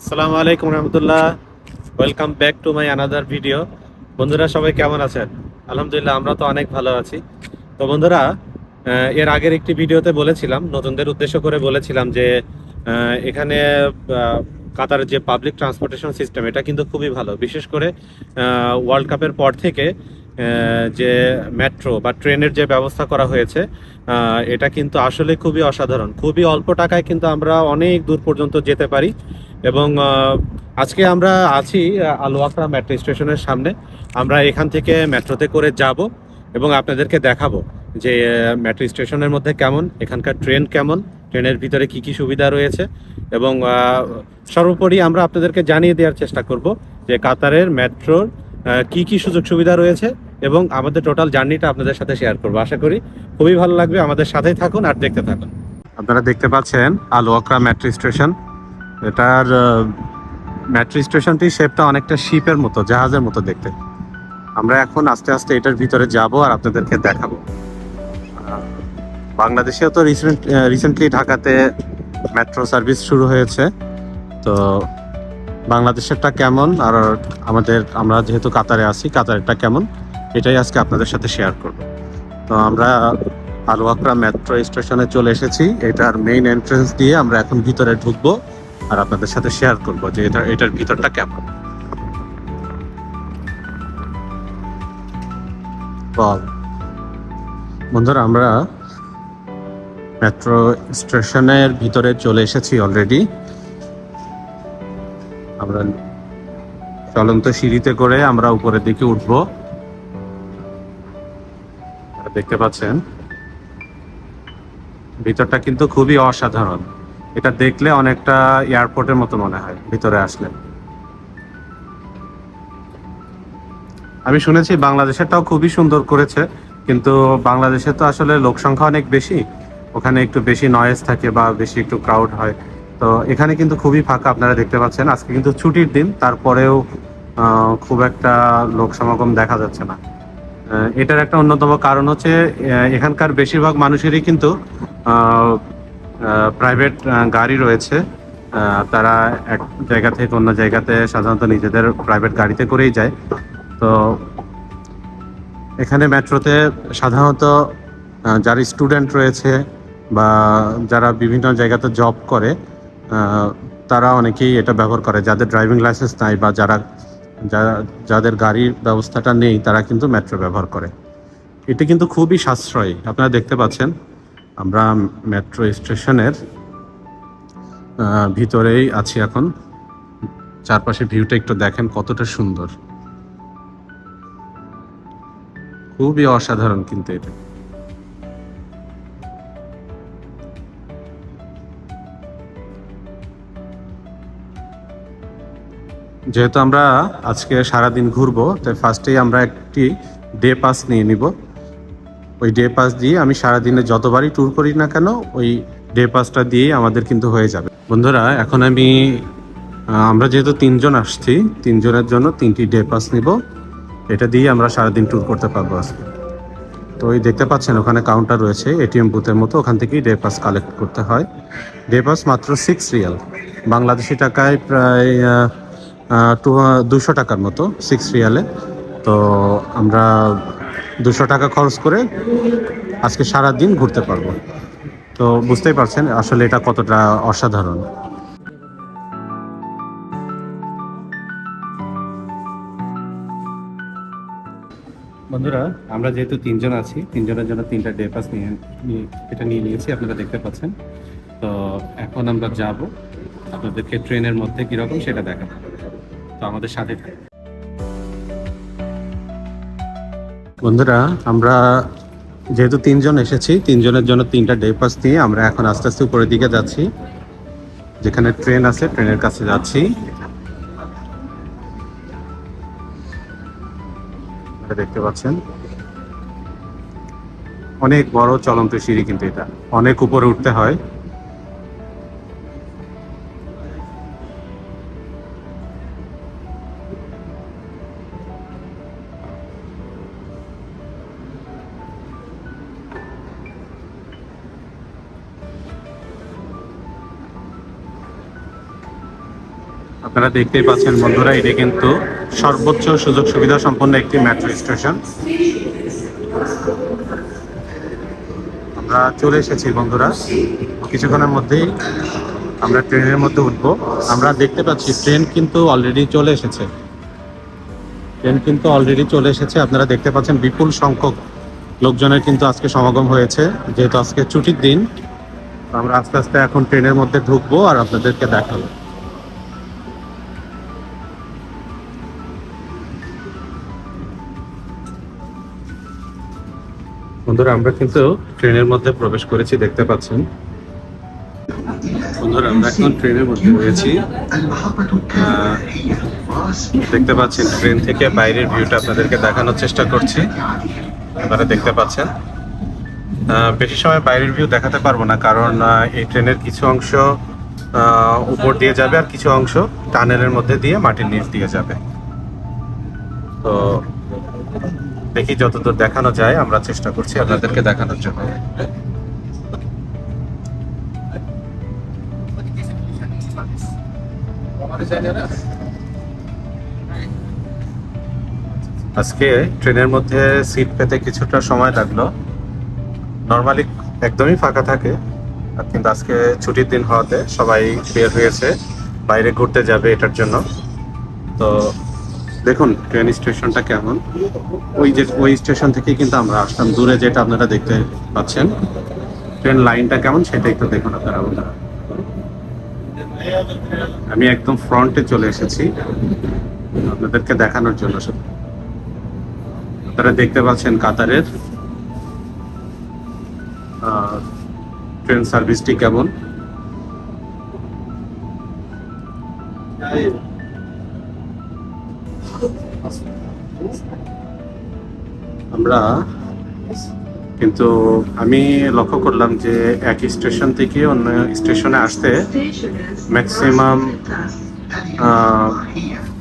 আসসালামু আলাইকুম রহমতুল্লাহ। Welcome back to my another video বন্ধুরা, সবাই কেমন আছেন? আলহামদুলিল্লাহ, আমরা তো অনেক ভালো আছি। তো বন্ধুরা এর আগের একটি ভিডিওতে বলেছিলাম, নতুনদের উদ্দেশ্য করে বলেছিলাম যে এখানে কাতার যে পাবলিক ট্রান্সপোর্টেশন সিস্টেম এটা কিন্তু খুবই ভালো। বিশেষ করে ওয়ার্ল্ড কাপের পর থেকে যে মেট্রো বা ট্রেনের যে ব্যবস্থা করা হয়েছে এটা কিন্তু আসলে খুবই অসাধারণ। খুবই অল্প টাকায় কিন্তু আমরা অনেক দূর পর্যন্ত যেতে পারি। এবং আজকে আমরা আছি আলোয়াকড়া মেট্রো স্টেশনের সামনে। আমরা এখান থেকে মেট্রোতে করে যাব এবং আপনাদেরকে দেখাবো যে মেট্রো স্টেশনের মধ্যে কেমন, এখানকার ট্রেন কেমন ট্রেনের ভিতরে কি কি সুবিধা রয়েছে এবং সর্বোপরি আমরা আপনাদেরকে জানিয়ে দেওয়ার চেষ্টা করব যে কাতারের মেট্রোর কি কি সুযোগ সুবিধা রয়েছে এবং আমাদের টোটাল জার্নিটা আপনাদের সাথে শেয়ার করব। আশা করি খুবই ভালো লাগবে। আমাদের সাথেই থাকুন আর দেখতে থাকুন। আপনারা দেখতে পাচ্ছেন আলোয়াকড়া মেট্রো স্টেশন এটার মেট্রো স্টেশনটির শেপটা অনেকটা শিপের মতো, জাহাজের মতো দেখতে। আমরা এখন আস্তে আস্তে এটার ভিতরে যাব আর আপনাদেরকে দেখাবো। বাংলাদেশেও তো রিসেন্ট রিসেন্টলি ঢাকাতে মেট্রো সার্ভিস শুরু হয়েছে। তো বাংলাদেশেরটা কেমন? আর আমাদের, আমরা যেহেতু কাতারে আছি, কাতারেরটা কেমন? এটাই আজকে আপনাদের সাথে শেয়ার করব। তো আমরা আলোয়াকড়া মেট্রো স্টেশনে চলে এসেছি। এটার মেইন এন্ট্রেন্স দিয়ে আমরা এখন ভিতরে ঢুকবো। আর আপনাদের সাথে শেয়ার করব যে এটা এটার ভিতরটা কেমন। বন্ধুরা, আমরা মেট্রো স্টেশনের ভিতরে চলে এসেছি অলরেডি আমরা চলন্ত সিঁড়িতে করে আমরা উপরের দিকে উঠবো। দেখতে পাচ্ছেন, ভিতরটা কিন্তু খুবই অসাধারণ। এটা দেখলে অনেকটা এয়ারপোর্টের মতো মনে হয়, ভিতরে আসলে। আমি শুনেছি বাংলাদেশেরটাও খুবই সুন্দর করেছে, কিন্তু বাংলাদেশে তো আসলে লোক সংখ্যা অনেক বেশি। ওখানে একটু বেশি নয়েজ থাকে বা বেশি একটু ক্রাউড হয়। তো এখানে কিন্তু খুবই ফাঁকা, আপনারা দেখতে পাচ্ছেন। আজকে কিন্তু ছুটির দিন, তারপরেও খুব একটা লোক সমাগম দেখা যাচ্ছে না। এটার একটা অন্যতম কারণ হচ্ছে এখানকার বেশিরভাগ মানুষেরই কিন্তু প্রাইভেট গাড়ি রয়েছে। তারা এক জায়গা থেকে অন্য জায়গাতে সাধারণত নিজেদের প্রাইভেট গাড়িতে করেই যায়। তো এখানে মেট্রোতে সাধারণত যারা স্টুডেন্ট রয়েছে বা যারা বিভিন্ন জায়গাতে জব করে তারা অনেকেই এটা ব্যবহার করে। যাদের ড্রাইভিং লাইসেন্স নাই বা যারা যাদের গাড়ির ব্যবস্থাটা নেই, তারা কিন্তু মেট্রো ব্যবহার করে। এটি কিন্তু খুবই সাশ্রয়ী, আপনারা দেখতে পাচ্ছেন। আমরা মেট্রো স্টেশনের ভিতরেই আছি এখন। চারপাশে ভিউটা একটু দেখেন কতটা সুন্দর। খুবই অসাধারণ কিন্তু এটা। যেহেতু আমরা আজকে সারাদিন ঘুরবো, তাই ফার্স্টেই আমরা একটি ডে পাস নিয়ে নিব। ওই ডে পাস দিয়ে আমি সারাদিনে যতবারই ট্যুর করি না কেন, ওই ডে পাসটা দিয়েই আমাদের কিন্তু হয়ে যাবে। বন্ধুরা, এখন আমি আমরা যেহেতু তিনজন আসছি, তিনজনের জন্য তিনটি ডে পাস নিব। এটা দিয়ে আমরা সারাদিন ট্যুর করতে পারব আজকে। তো ওই দেখতে পাচ্ছেন, ওখানে কাউন্টার রয়েছে এটিএম বুথের মতো, ওখান থেকেই ডে পাস কালেক্ট করতে হয়। ডে পাস মাত্র সিক্স রিয়াল বাংলাদেশি টাকায় প্রায় টু দুশো টাকার মতো সিক্স রিয়ালে তো আমরা দুশো টাকা খরচ করে আজকে সারা দিন ঘুরতে পারব। তো বুঝতেই পারছেন আসলে এটা কতটা অসাধারণ। বন্ধুরা, আমরা যেহেতু তিনজন আছি, তিনজনের জন্য তিনটা ডে পাস নিয়ে এটা নিয়ে নিয়েছি, আপনারা দেখতে পাচ্ছেন। তো এখন আমরা যাব, আপনাদেরকে ট্রেনের মধ্যে কীরকম সেটা দেখাবো। তো আমাদের সাথে থাকুন। বন্ধুরা, আমরা যেহেতু তিনজন এসেছি, তিনজনের জন্য তিনটা ডে পাস নিয়ে আমরা এখন আস্তে আস্তে উপরের দিকে যাচ্ছি। যেখানে ট্রেন আছে ট্রেনের কাছে যাচ্ছি। দেখতে পাচ্ছেন। অনেক বড় চলন্ত সিঁড়ি কিন্তু এটা। অনেক উপরে উঠতে হয়। আপনারা দেখতেই পাচ্ছেন বন্ধুরা, এটি কিন্তু সর্বোচ্চ সুযোগ সুবিধা সম্পন্ন একটি মেট্রো স্টেশন আমরা চলে এসেছি বন্ধুরা, কিছুক্ষণের মধ্যেই আমরা ট্রেনের মধ্যে উঠবো। আমরা দেখতে পাচ্ছি, ট্রেন কিন্তু অলরেডি চলে এসেছে। ট্রেন কিন্তু অলরেডি চলে এসেছে, আপনারা দেখতে পাচ্ছেন বিপুল সংখ্যক লোকজনের কিন্তু আজকে সমাগম হয়েছে, যেহেতু আজকে ছুটির দিন। আমরা আস্তে আস্তে এখন ট্রেনের মধ্যে ঢুকবো আর আপনাদেরকে দেখাবো। বন্ধুরা, আমরা কিন্তু ট্রেনের মধ্যে প্রবেশ করেছি, দেখতে পাচ্ছেন। বন্ধুরা, আমরা এখন ট্রেনের মধ্যে রয়েছি। দেখতে পাচ্ছেন, ট্রেন থেকে বাইরের ভিউটা আপনাদেরকে দেখানোর চেষ্টা করছি। আপনারা দেখতে পাচ্ছেন। বেশি সময় বাইরের ভিউ দেখাতে পারব না, কারণ এই ট্রেনের কিছু অংশ উপর দিয়ে যাবে আর কিছু অংশ টানেলের মধ্যে দিয়ে মাটির নিচ দিয়ে যাবে। তো দেখি যতদূর দেখানো যায়, আমরা চেষ্টা করছি আপনাদেরকে দেখানোর জন্য। আজকে ট্রেনের মধ্যে সিট পেতে কিছুটা সময় লাগল। নর্মালি একদমই ফাঁকা থাকে কিন্তু আজকে ছুটির দিন হওয়াতে সবাই বের হয়েছে, বাইরে ঘুরতে যাবে এটার জন্য। তো দেখুন ট্রেন স্টেশনটা কেমন? ওই যে, ওই স্টেশন থেকে কিন্তু আমরা আসলাম। দূরে যেটা আপনারা দেখতে পাচ্ছেন ট্রেন লাইনটা কেমন সেটা একটু দেখুন আপনারা আমি একদম ফ্রন্টে চলে এসেছি, আপনাদেরকে দেখানোর জন্য। আপনারা দেখতে পাচ্ছেন কাতারের ট্রেন সার্ভিসটি কেমন? আমরা, কিন্তু আমি লক্ষ্য করলাম যে এক স্টেশন থেকে অন্য স্টেশনে আসতে ম্যাক্সিমাম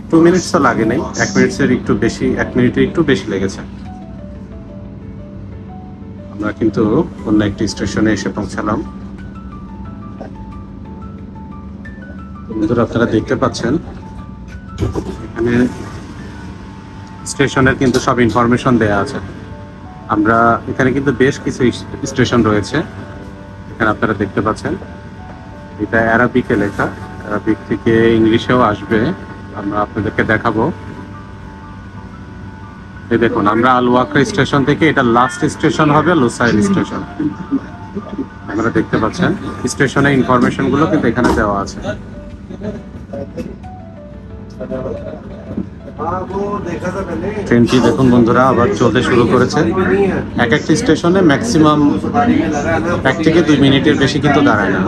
টু মিনিটসও লাগে নাই। এক মিনিটসের একটু বেশি, এক মিনিটের একটু বেশি লেগেছে। আমরা কিন্তু অন্য একটি স্টেশনে এসে পৌঁছালাম। বন্ধুরা, আপনারা দেখতে পাচ্ছেন, এখানে স্টেশনের কিন্তু সব ইনফরমেশন দেয়া আছে। আমরা এখানে কিন্তু বেশ কিছু স্টেশন রয়েছে। এখানে আপনারা দেখতে পাচ্ছেন। এটা অ্যারাবিকে লেখা। অ্যারাবিক থেকে ইংলিশেও আসবে। আমরা আপনাদেরকে দেখাবো। এই দেখুন, আমরা আলওয়াকরা স্টেশন থেকে এটা লাস্ট স্টেশন হবে লুসাইল স্টেশন আপনারা দেখতে পাচ্ছেন। স্টেশনের ইনফরমেশনগুলো কিন্তু এখানে দেওয়া আছে। ট্রেনটি দেখুন বন্ধুরা, আবার চলতে শুরু করেছে। এক একটি স্টেশনে ম্যাক্সিমাম এক থেকে দুই মিনিটের বেশি কিন্তু দাঁড়ায় না।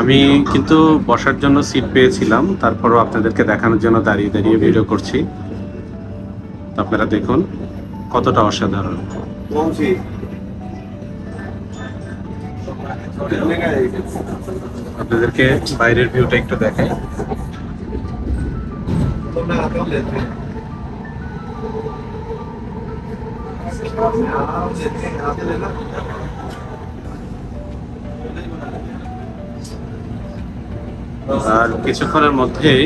আমি কিন্তু বসার জন্য সিট পেয়েছিলাম, তারপরও আপনাদেরকে দেখানোর জন্য দাঁড়িয়ে দাঁড়িয়ে ভিডিও করছি। আপনারা দেখুন কতটা অসাধারণ। আপনাদেরকে বাইরের ভিউটা একটু দেখাই। আর কিছুক্ষণের মধ্যেই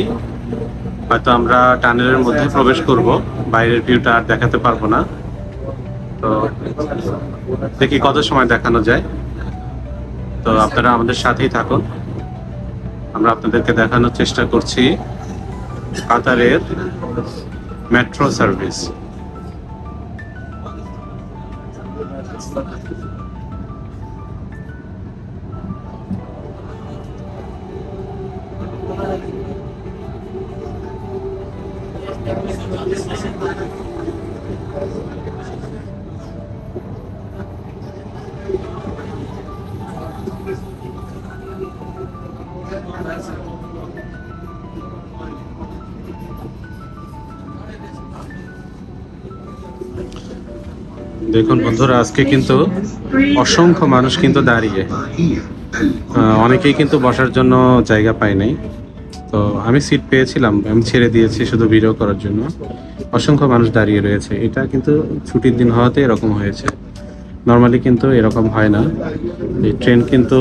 হয়তো আমরা টানেলের মধ্যে প্রবেশ করব, বাইরের ভিউটা আর দেখাতে পারব না। তো দেখি কত সময় দেখানো যায়। তো আপনারা আমাদের সাথেই থাকুন। আমরা আপনাদেরকে দেখানোর চেষ্টা করছি কাতারের মেট্রো সার্ভিস দেখুন বন্ধুরা, আজকে কিন্তু অসংখ্য মানুষ কিন্তু দাঁড়িয়ে। অনেকেই কিন্তু বসার জন্য জায়গা পায় নাই। তো আমি সিট পেয়েছিলাম, আমি ছেড়ে দিয়েছি শুধু ভিডিও করার জন্য। অসংখ্য মানুষ দাঁড়িয়ে রয়েছে। এটা কিন্তু ছুটির দিন হওয়াতে এরকম হয়েছে। নর্মালি কিন্তু এরকম হয় না। এই ট্রেন কিন্তু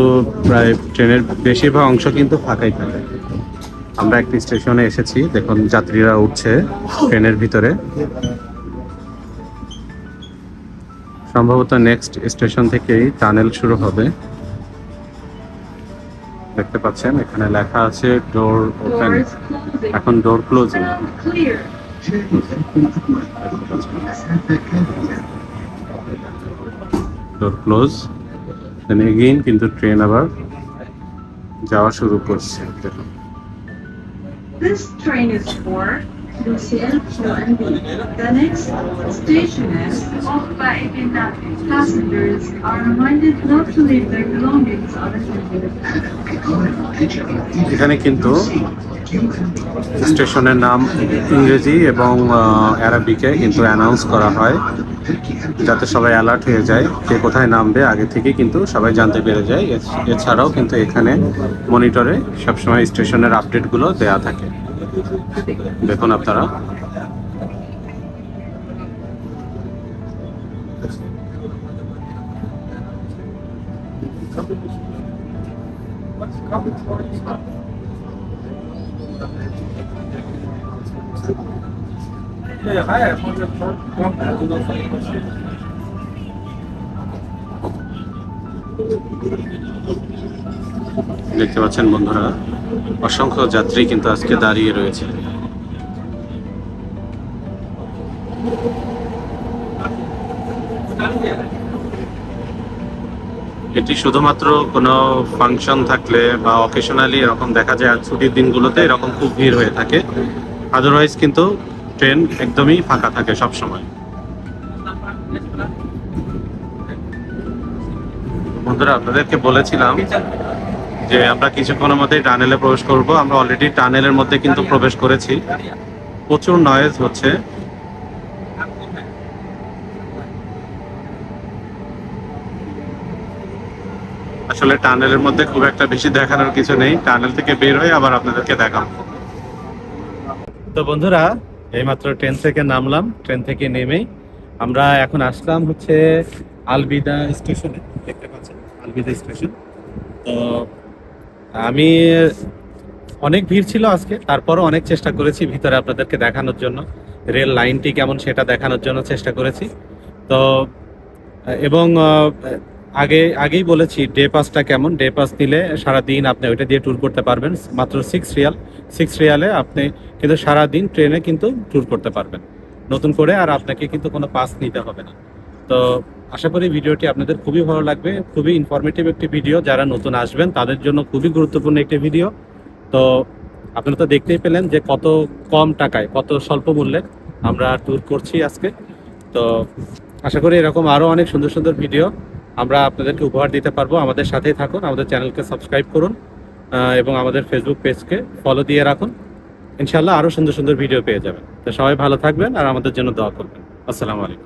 প্রায় ট্রেনের বেশিরভাগ অংশ কিন্তু ফাঁকাই থাকে। আমরা একটি স্টেশনে এসেছি, দেখুন যাত্রীরা উঠছে ট্রেনের ভিতরে। সম্ভবত নেক্সট স্টেশন থেকেই টানেল শুরু হবে। দেখতে পাচ্ছেন এখানে লেখা আছে ডোর ওপেন এখন door closing door close then again কিন্তু ট্রেন আবার যাওয়া শুরু করছে। দেখুন This train is for The next station is off by Ibinati. Passengers are reminded not to leave their belongings unattended. এখানে কিন্তু স্টেশনের নাম ইংরেজি এবং অ্যারাবিকে কিন্তু অ্যানাউন্স করা হয়, যাতে সবাই অ্যালার্ট হয়ে যায় কে কোথায় নামবে, আগে থেকে কিন্তু সবাই জানতে পেরে যায় এছ- এছাড়াও কিন্তু এখানে মনিটরে সবসময় স্টেশনের আপডেটগুলো দেয়া থাকে দেখুন আপনারা। দেখতে পাচ্ছেন বন্ধুরা অসংখ্য যাত্রী কিন্তু আজকে দাঁড়িয়ে রয়েছে। এটি শুধুমাত্র কোনো ফাংশন থাকলে বা অকেশনালি এরকম দেখা যায় ছুটির দিনগুলোতে এরকম খুব ভিড় হয়ে থাকে। আদারওয়াইজ কিন্তু ট্রেন একদমই ফাঁকা থাকে সব সময় বন্ধুরা, আপনাদেরকে বলেছিলাম যে আমরা কিছুক্ষণের মধ্যে টানেলে প্রবেশ করব। আমরা অলরেডি টানেলের মধ্যে কিন্তু প্রবেশ করেছি। প্রচুর নয়েজ হচ্ছে। আসলে টানেলের মধ্যে খুব একটা বেশি দেখানোর কিছু নেই। টানেল থেকে বের হয়ে আবার আপনাদেরকে দেখাবো। তো বন্ধুরা, এইমাত্র ট্রেন থেকে নামলাম। ট্রেন থেকে নেমেই আমরা এখন আসলাম হচ্ছে আলবিদা স্টেশনে। দেখতে পাচ্ছেন, আলবিদা স্টেশন। তো আমি, অনেক ভিড় ছিল আজকে, তারপরও অনেক চেষ্টা করেছি ভিতরে আপনাদেরকে দেখানোর জন্য। রেল লাইনটি কেমন সেটা দেখানোর জন্য চেষ্টা করেছি। তো, এবং আগে, আগেই বলেছি, ডে পাসটা কেমন? ডে পাস দিলে সারা দিন আপনি ওইটা দিয়ে ট্যুর করতে পারবেন। মাত্র সিক্স রিয়াল। সিক্স রিয়ালে আপনি কিন্তু সারা দিন ট্রেনে কিন্তু ট্যুর করতে পারবেন। নতুন করে আর আপনাকে কিন্তু কোনো পাস নিতে হবে না। তো আশা করি ভিডিওটি আপনাদের খুবই ভালো লাগবে। খুবই ইনফরমেটিভ একটি ভিডিও যারা নতুন আসবেন, তাদের জন্য খুবই গুরুত্বপূর্ণ একটি ভিডিও তো আপনারা তো দেখতেই পেলেন যে কত কম টাকায়, কত স্বল্প মূল্যে আমরা ট্যুর করছি আজকে। তো আশা করি এরকম আরও অনেক সুন্দর সুন্দর ভিডিও আমরা আপনাদেরকে উপহার দিতে পারব। আমাদের সাথেই থাকুন, আমাদের চ্যানেলকে সাবস্ক্রাইব করুন এবং আমাদের ফেসবুক পেজকে ফলো দিয়ে রাখুন। ইনশাল্লাহ আরও সুন্দর সুন্দর ভিডিও পেয়ে যাবেন। তো সবাই ভালো থাকবেন আর আমাদের জন্য দোয়া করবেন। আসসালামু আলাইকুম।